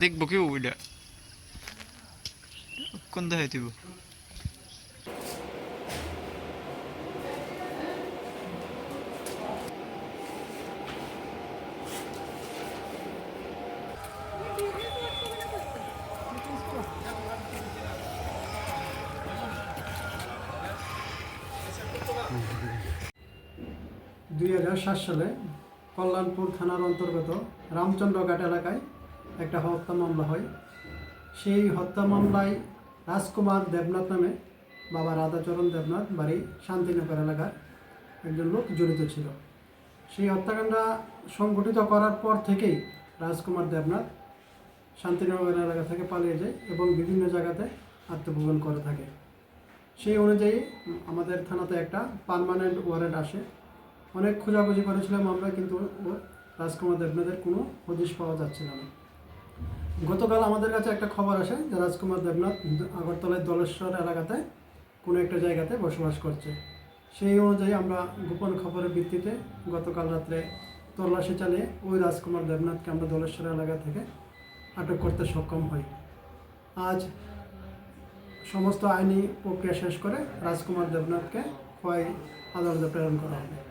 দেখব কেউ ওইটা কোন দেখাই দিব দুই হাজার সাত সালে কল্যাণপুর থানার অন্তর্গত রামচন্দ্রঘাট এলাকায় একটা হত্যা মামলা হয়। সেই হত্যা মামলায় রাজকুমার দেবনাথ নামে বাবা রাধাচরণ দেবনাথ বাড়ি শান্তিনগর এলাকার একজন লোক জড়িত ছিল। সেই হত্যাকাণ্ড সংগঠিত করার পর থেকেই রাজকুমার দেবনাথ শান্তিনগর এলাকা থেকে পালিয়ে যায় এবং বিভিন্ন জায়গাতে আত্মভোগন করে থাকে। সেই অনুযায়ী আমাদের থানাতে একটা পার্মানেন্ট ওয়ারেন্ট আসে। অনেক খোঁজাখুঁজি করেছিলাম আমরা কিন্তু রাজকুমার দেবনাথের কোনো হদিশ পাওয়া যাচ্ছিল না। গতকাল আমাদের কাছে একটা খবর আসে যে রাজকুমার দেবনাথ আগরতলায় দলেশ্বর এলাকাতে কোনো একটা জায়গাতে বসবাস করছে। সেই অনুযায়ী আমরা গোপন খবরের ভিত্তিতে গতকাল রাত্রে তল্লাশি চালিয়ে ওই রাজকুমার দেবনাথকে আমরা দলেশ্বর এলাকা থেকে আটক করতে সক্ষম হই। আজ সমস্ত আইনি প্রক্রিয়া শেষ করে রাজকুমার দেবনাথকে খোয়াই আদালতে প্রেরণ করা হবে।